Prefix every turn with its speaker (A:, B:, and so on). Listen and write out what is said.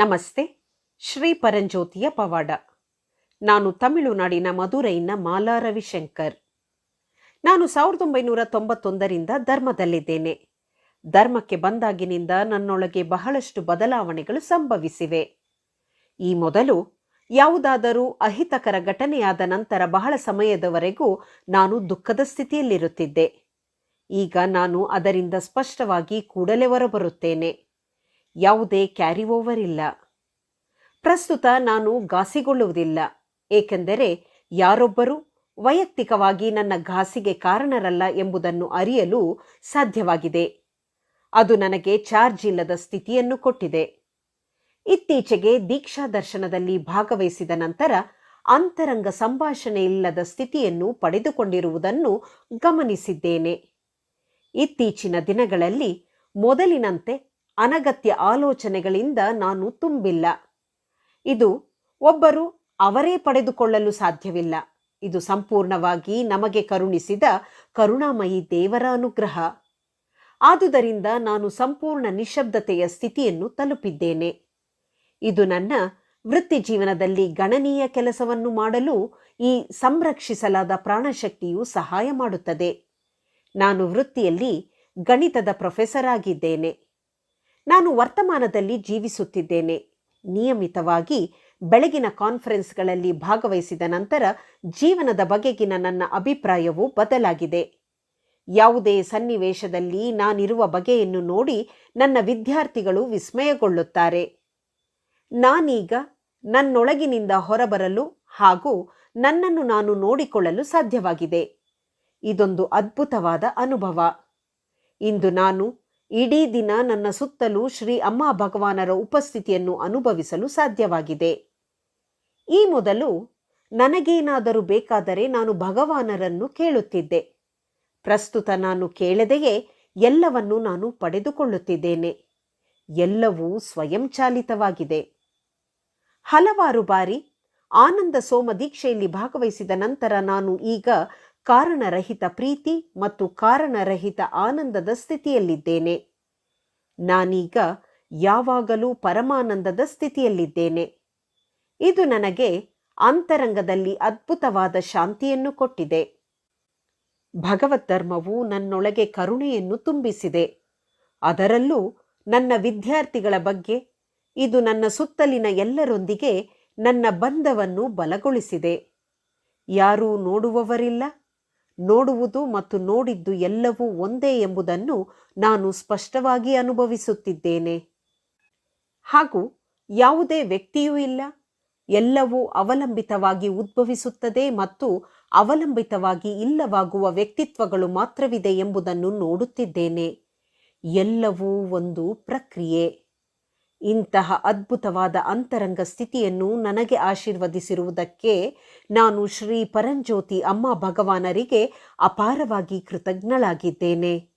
A: ನಮಸ್ತೆ, ಶ್ರೀ ಪರಂಜ್ಯೋತಿಯ ಪವಾಡ. ನಾನು ತಮಿಳುನಾಡಿನ ಮಧುರೈನ ಮಾಲಾ ರವಿಶಂಕರ್. ನಾನು ಸಾವಿರದ ಒಂಬೈನೂರ ತೊಂಬತ್ತೊಂದರಿಂದ ಧರ್ಮದಲ್ಲಿದ್ದೇನೆ. ಧರ್ಮಕ್ಕೆ ಬಂದಾಗಿನಿಂದ ನನ್ನೊಳಗೆ ಬಹಳಷ್ಟು ಬದಲಾವಣೆಗಳು ಸಂಭವಿಸಿವೆ. ಈ ಮೊದಲು ಯಾವುದಾದರೂ ಅಹಿತಕರ ಘಟನೆಯಾದ ನಂತರ ಬಹಳ ಸಮಯದವರೆಗೂ ನಾನು ದುಃಖದ ಸ್ಥಿತಿಯಲ್ಲಿರುತ್ತಿದ್ದೆ. ಈಗ ನಾನು ಅದರಿಂದ ಸ್ಪಷ್ಟವಾಗಿ ಕೂಡಲೇ ಹೊರಬರುತ್ತೇನೆ. ಯಾವುದೇ ಕ್ಯಾರಿ ಓವರ್ ಇಲ್ಲ ಪ್ರಸ್ತುತ ನಾನು ಘಾಸಿಗೊಳ್ಳುವುದಿಲ್ಲ, ಏಕೆಂದರೆ ಯಾರೊಬ್ಬರು ವೈಯಕ್ತಿಕವಾಗಿ ನನ್ನ ಘಾಸಿಗೆ ಕಾರಣರಲ್ಲ ಎಂಬುದನ್ನು ಅರಿಯಲು ಸಾಧ್ಯವಾಗಿದೆ. ಅದು ನನಗೆ ಚಾರ್ಜ್ ಇಲ್ಲದ ಸ್ಥಿತಿಯನ್ನು ಕೊಟ್ಟಿದೆ. ಇತ್ತೀಚೆಗೆ ದೀಕ್ಷಾ ದರ್ಶನದಲ್ಲಿ ಭಾಗವಹಿಸಿದ ನಂತರ ಅಂತರಂಗ ಸಂಭಾಷಣೆ ಇಲ್ಲದ ಸ್ಥಿತಿಯನ್ನು ಪಡೆದುಕೊಂಡಿರುವುದನ್ನು ಗಮನಿಸಿದ್ದೇನೆ. ಇತ್ತೀಚಿನ ದಿನಗಳಲ್ಲಿ ಮೊದಲಿನಂತೆ ಅನಗತ್ಯ ಆಲೋಚನೆಗಳಿಂದ ನಾನು ತುಂಬಿಲ್ಲ. ಇದು ಒಬ್ಬರು ಅವರೇ ಪಡೆದುಕೊಳ್ಳಲು ಸಾಧ್ಯವಿಲ್ಲ. ಇದು ಸಂಪೂರ್ಣವಾಗಿ ನಮಗೆ ಕರುಣಿಸಿದ ಕರುಣಾಮಯಿ ದೇವರ ಅನುಗ್ರಹ ಆದುದರಿಂದ ನಾನು ಸಂಪೂರ್ಣ ನಿಶಬ್ದತೆಯ ಸ್ಥಿತಿಯನ್ನು ತಲುಪಿದ್ದೇನೆ. ಇದು ನನ್ನ ವೃತ್ತಿ ಜೀವನದಲ್ಲಿ ಗಣನೀಯ ಕೆಲಸವನ್ನು ಮಾಡಲು ಈ ಸಂರಕ್ಷಿಸಲಾದ ಪ್ರಾಣಶಕ್ತಿಯು ಸಹಾಯ ಮಾಡುತ್ತದೆ. ನಾನು ವೃತ್ತಿಯಲ್ಲಿ ಗಣಿತದ ಪ್ರೊಫೆಸರ್ ಆಗಿದ್ದೇನೆ. ನಾನು ವರ್ತಮಾನದಲ್ಲಿ ಜೀವಿಸುತ್ತಿದ್ದೇನೆ. ನಿಯಮಿತವಾಗಿ ಬೆಳಗಿನ ಕಾನ್ಫರೆನ್ಸ್ಗಳಲ್ಲಿ ಭಾಗವಹಿಸಿದ ನಂತರ ಜೀವನದ ಬಗೆಗಿನ ನನ್ನ ಅಭಿಪ್ರಾಯವು ಬದಲಾಗಿದೆ. ಯಾವುದೇ ಸನ್ನಿವೇಶದಲ್ಲಿ ನಾನಿರುವ ಬಗೆಯನ್ನು ನೋಡಿ ನನ್ನ ವಿದ್ಯಾರ್ಥಿಗಳು ವಿಸ್ಮಯಗೊಳ್ಳುತ್ತಾರೆ. ನಾನೀಗ ನನ್ನೊಳಗಿನಿಂದ ಹೊರಬರಲು ಹಾಗೂ ನನ್ನನ್ನು ನಾನು ನೋಡಿಕೊಳ್ಳಲು ಸಾಧ್ಯವಾಗಿದೆ. ಇದೊಂದು ಅದ್ಭುತವಾದ ಅನುಭವ. ಇಂದು ನಾನು ಇಡೀ ದಿನ ನನ್ನ ಸುತ್ತಲೂ ಶ್ರೀ ಅಮ್ಮ ಭಗವಾನರ ಉಪಸ್ಥಿತಿಯನ್ನು ಅನುಭವಿಸಲು ಸಾಧ್ಯವಾಗಿದೆ. ಈ ಮೊದಲು ನನಗೇನಾದರೂ ಬೇಕಾದರೆ ನಾನು ಭಗವಾನರನ್ನು ಕೇಳುತ್ತಿದ್ದೆ. ಪ್ರಸ್ತುತ ನಾನು ಕೇಳದೆಯೇ ಎಲ್ಲವನ್ನು ನಾನು ಪಡೆದುಕೊಳ್ಳುತ್ತಿದ್ದೇನೆ. ಎಲ್ಲವೂ ಸ್ವಯಂಚಾಲಿತವಾಗಿದೆ. ಹಲವಾರು ಬಾರಿ ಆನಂದ ಸೋಮ ದೀಕ್ಷೆಯಲ್ಲಿ ಭಾಗವಹಿಸಿದ ನಂತರ ನಾನು ಈಗ ಕಾರಣರಹಿತ ಪ್ರೀತಿ ಮತ್ತು ಕಾರಣರಹಿತ ಆನಂದದ ಸ್ಥಿತಿಯಲ್ಲಿದ್ದೇನೆ. ನಾನೀಗ ಯಾವಾಗಲೂ ಪರಮಾನಂದದ ಸ್ಥಿತಿಯಲ್ಲಿದ್ದೇನೆ. ಇದು ನನಗೆ ಅಂತರಂಗದಲ್ಲಿ ಅದ್ಭುತವಾದ ಶಾಂತಿಯನ್ನು ಕೊಟ್ಟಿದೆ. ಭಗವದ್ಧರ್ಮವು ನನ್ನೊಳಗೆ ಕರುಣೆಯನ್ನು ತುಂಬಿಸಿದೆ. ಅದರಲ್ಲೂ ನನ್ನ ವಿದ್ಯಾರ್ಥಿಗಳ ಬಗ್ಗೆ, ಇದು ನನ್ನ ಸುತ್ತಲಿನ ಎಲ್ಲರೊಂದಿಗೆ ನನ್ನ ಬಂಧವನ್ನು ಬಲಗೊಳಿಸಿದೆ. ಯಾರೂ ನೋಡುವವರಿಲ್ಲ ನೋಡುವುದು ಮತ್ತು ನೋಡಿದ್ದು ಎಲ್ಲವೂ ಒಂದೇ ಎಂಬುದನ್ನು ನಾನು ಸ್ಪಷ್ಟವಾಗಿ ಅನುಭವಿಸುತ್ತಿದ್ದೇನೆ. ಹಾಗೂ ಯಾವುದೇ ವ್ಯಕ್ತಿಯೂ ಇಲ್ಲ. ಎಲ್ಲವೂ ಅವಲಂಬಿತವಾಗಿ ಉದ್ಭವಿಸುತ್ತದೆ ಮತ್ತು ಅವಲಂಬಿತವಾಗಿ ಇಲ್ಲವಾಗುವ ವ್ಯಕ್ತಿತ್ವಗಳು ಮಾತ್ರವಿದೆ ಎಂಬುದನ್ನು ನೋಡುತ್ತಿದ್ದೇನೆ. ಎಲ್ಲವೂ ಒಂದು ಪ್ರಕ್ರಿಯೆ. ಇಂತಹ ಅದ್ಭುತವಾದ ಅಂತರಂಗ ಸ್ಥಿತಿಯನ್ನು ನನಗೆ ಆಶೀರ್ವದಿಸಿರುವುದಕ್ಕೆ ನಾನು ಶ್ರೀ ಪರಂಜ್ಯೋತಿ ಅಮ್ಮ ಭಗವಾನರಿಗೆ ಅಪಾರವಾಗಿ ಕೃತಜ್ಞಳಾಗಿದ್ದೇನೆ.